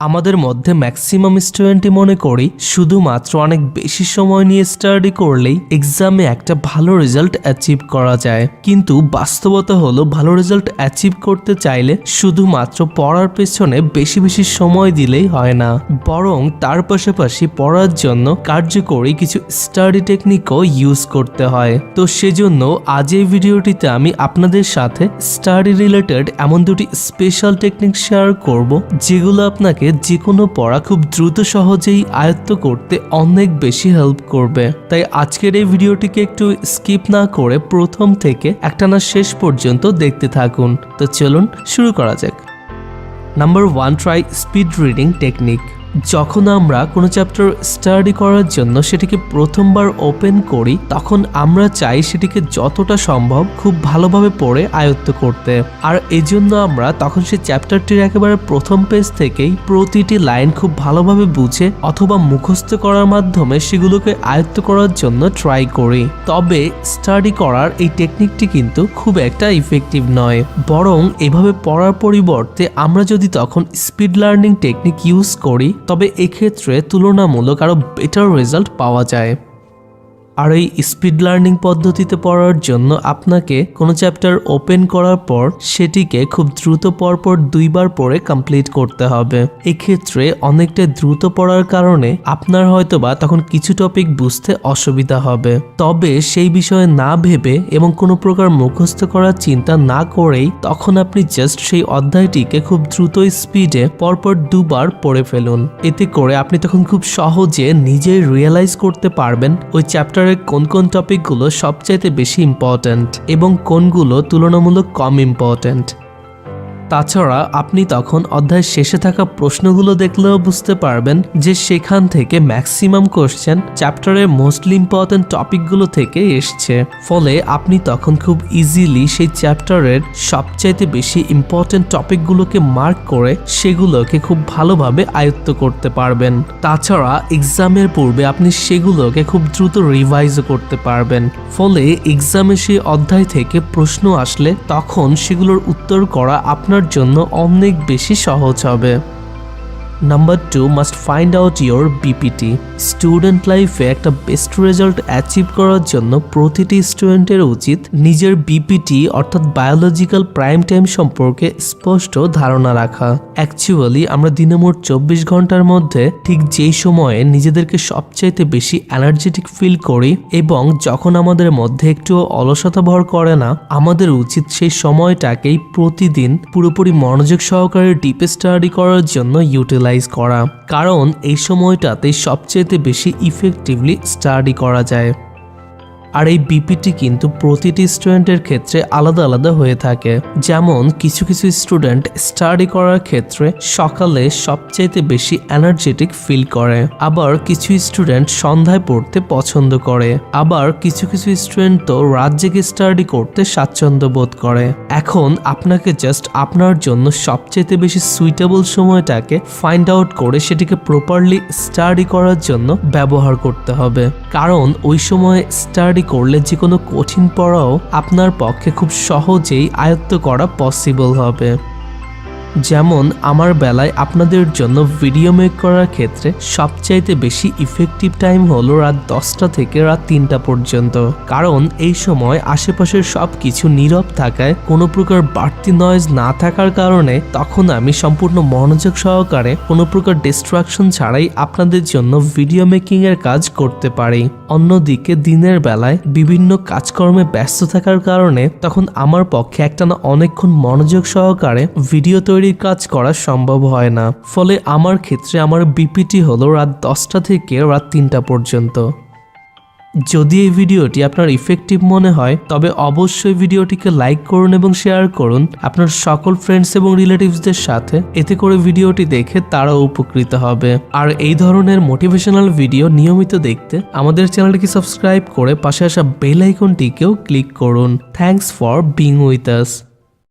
আমাদের মধ্যে ম্যাক্সিমাম স্টুডেন্টই মনে করি, শুধুমাত্র অনেক বেশি সময় নিয়ে স্টাডি করলেই এক্সামে একটা ভালো রেজাল্ট অ্যাচিভ করা যায়। কিন্তু বাস্তবতা হলো, ভালো রেজাল্ট অ্যাচিভ করতে চাইলে শুধুমাত্র পড়ার পেছনে বেশি বেশি সময় দিলেই হয় না। বরং তার পাশাপাশি পড়ার জন্য কার্যকরী কিছু স্টাডি টেকনিকও ইউজ করতে হয়। তো সেজন্য আজ এই ভিডিওটিতে আমি আপনাদের সাথে স্টাডি রিলেটেড এমন দুটি স্পেশাল টেকনিক শেয়ার করব, যেগুলো আপনাকে যে কোনো পড়া খুব দ্রুত সহজেই আয়ত্ত করতে অনেক বেশি হেল্প করবে। তাই আজকের এই ভিডিওটিকে একটু স্কিপ না করে প্রথম থেকে একটানা শেষ পর্যন্ত দেখতে থাকুন। তো চলুন শুরু করা যাক। Number one try speed reading technique যখন আমরা কোনো চ্যাপ্টার স্টাডি করার জন্য সেটিকে প্রথমবার ওপেন করি, তখন আমরা চাই সেটিকে যতটা সম্ভব খুব ভালোভাবে পড়ে আয়ত্ত করতে। আর এজন্য আমরা তখন সেই চ্যাপ্টারটির একেবারে প্রথম পেজ থেকেই প্রতিটি লাইন খুব ভালোভাবে বুঝে অথবা মুখস্থ করার মাধ্যমে সেগুলোকে আয়ত্ত করার জন্য ট্রাই করি। তবে স্টাডি করার এই টেকনিকটি কিন্তু খুব একটা ইফেক্টিভ নয়। বরং এভাবে পড়ার পরিবর্তে আমরা যদি তখন স্পিড লার্নিং টেকনিক ইউজ করি তবে এক্ষেত্রে তুলনামূলক আরও বেটার রেজাল্ট পাওয়া যায়। আর এই স্পিড লার্নিং পদ্ধতিতে পড়ার জন্য আপনাকে কোনো চ্যাপ্টার ওপেন করার পর সেটিকে খুব দ্রুত পরপর দুইবার পড়ে কমপ্লিট করতে হবে। এক্ষেত্রে অনেকটা দ্রুত পড়ার কারণে আপনার হয়তোবা তখন কিছু টপিক বুঝতে অসুবিধা হবে। তবে সেই বিষয়ে না ভেবে এবং কোনো প্রকার মুখস্থ করার চিন্তা না করেই তখন আপনি জাস্ট সেই অধ্যায়টিকে খুব দ্রুত স্পিডে পরপর দুবার পড়ে ফেলুন। এতে করে আপনি তখন খুব সহজে নিজেই রিয়েলাইজ করতে পারবেন ওই চ্যাপ্টারের কোন কোন টপিকগুলো সবচাইতে বেশি ইম্পর্ট্যান্ট এবং কোনগুলো তুলনামূলক কম ইম্পর্ট্যান্ট তাছাড়া আপনি তখন অধ্যায়ের শেষে থাকা প্রশ্নগুলো দেখলেও বুঝতে পারবেন যে সেখান থেকে ম্যাক্সিমাম কোশ্চেন চ্যাপ্টারের মোস্টলি ইম্পর্ট্যান্ট টপিকগুলো থেকে এসছে। ফলে আপনি তখন খুব ইজিলি সেই চ্যাপ্টারের সবচাইতে বেশি ইম্পর্ট্যান্ট টপিকগুলোকে মার্ক করে সেগুলোকে খুব ভালোভাবে আয়ত্ত করতে পারবেন। তাছাড়া এক্সামের পূর্বে আপনি সেগুলোকে খুব দ্রুত রিভাইজও করতে পারবেন। ফলে এক্সামে সেই অধ্যায় থেকে প্রশ্ন আসলে তখন সেগুলোর উত্তর করা আপনার জন্য অনেক বেশি সহজ হবে। Number two must find out your BPT student লাইফে একটা বেস্ট রেজাল্ট অ্যাচিভ করার জন্য প্রতিটি স্টুডেন্টের উচিত নিজের বিপিটি অর্থাৎ বায়োলজিক্যাল প্রাইম টাইম সম্পর্কে স্পষ্ট ধারণা রাখা। অ্যাকচুয়ালি আমরা দিনে মোট চব্বিশ ঘণ্টার মধ্যে ঠিক যেই সময়ে নিজেদেরকে সবচাইতে বেশি এনার্জেটিক ফিল করি এবং যখন আমাদের মধ্যে একটু অলসতা ভর করে না, আমাদের উচিত সেই সময়টাকেই প্রতিদিন পুরোপুরি মনোযোগ সহকারে ডিপ স্টাডি করার জন্য ইউটিলাইজ করা। কারণ এই সময়টাতে সবচেয়ে বেশি ইফেক্টিভলি স্টাডি করা যায়। আর এই বিপিটি কিন্তু প্রতিটি স্টুডেন্টের ক্ষেত্রে আলাদা আলাদা হয়ে থাকে। যেমন কিছু কিছু স্টুডেন্ট স্টাডি করার ক্ষেত্রে সকালে সবচাইতে বেশি এনার্জেটিক ফিল করে। আবার কিছু স্টুডেন্ট সন্ধ্যায় পড়তে পছন্দ করে। আবার কিছু কিছু স্টুডেন্ট তো রাত জেগে স্টাডি করতে স্বাচ্ছন্দ্য বোধ করে। এখন আপনাকে জাস্ট আপনার জন্য সবচাইতে বেশি সুইটেবল সময়টাকে ফাইন্ড আউট করে সেটিকে প্রপারলি স্টাডি করার জন্য ব্যবহার করতে হবে। কারণ ওই সময় স্টাডি করলে যে কোনো কঠিন পড়াও আপনার পক্ষে খুব সহজেই আয়ত্ত করা পসিবল হবে। যেমন, আমার বেলায় আপনাদের জন্য ভিডিও মেক করার ক্ষেত্রে সবচাইতে বেশি ইফেক্টিভ টাইম হলো রাত দশটা থেকে রাত তিনটা পর্যন্ত। কারণ, এই সময় আশেপাশের সব কিছু নীরব থাকায় কোনো প্রকার বাড়তি নয়েজ না থাকার কারণে তখন আমি সম্পূর্ণ মনোযোগ সহকারে কোনো প্রকার ডিস্ট্রাকশন ছাড়াই আপনাদের জন্য ভিডিও মেকিংয়ের কাজ করতে পারি। অন্যদিকে দিনের বেলায় বিভিন্ন কাজকর্মে ব্যস্ত থাকার কারণে তখন আমার পক্ষে একটানা অনেকক্ষণ মনোযোগ সহকারে ভিডিও তৈরির কাজ করা সম্ভব হয় না। ফলে আমার ক্ষেত্রে আমার বিপিটি হলো রাত দশটা থেকে রাত তিনটা পর্যন্ত। যদি এই ভিডিওটি আপনার ইফেক্টিভ মনে হয়, তবে অবশ্যই ভিডিওটিকে লাইক করুন এবং শেয়ার করুন। আপনার সকল ফ্রেন্ডস এবং রিলেটিভসদের সাথে এতে করে ভিডিওটি দেখে তারাও উপকৃত হবে। আর এই ধরনের মোটিভেশনাল ভিডিও নিয়মিত দেখতে আমাদের চ্যানেলটিকে সাবস্ক্রাইব করে পাশে আসা বেল আইকনটিকেও ক্লিক করুন। Thanks for being with us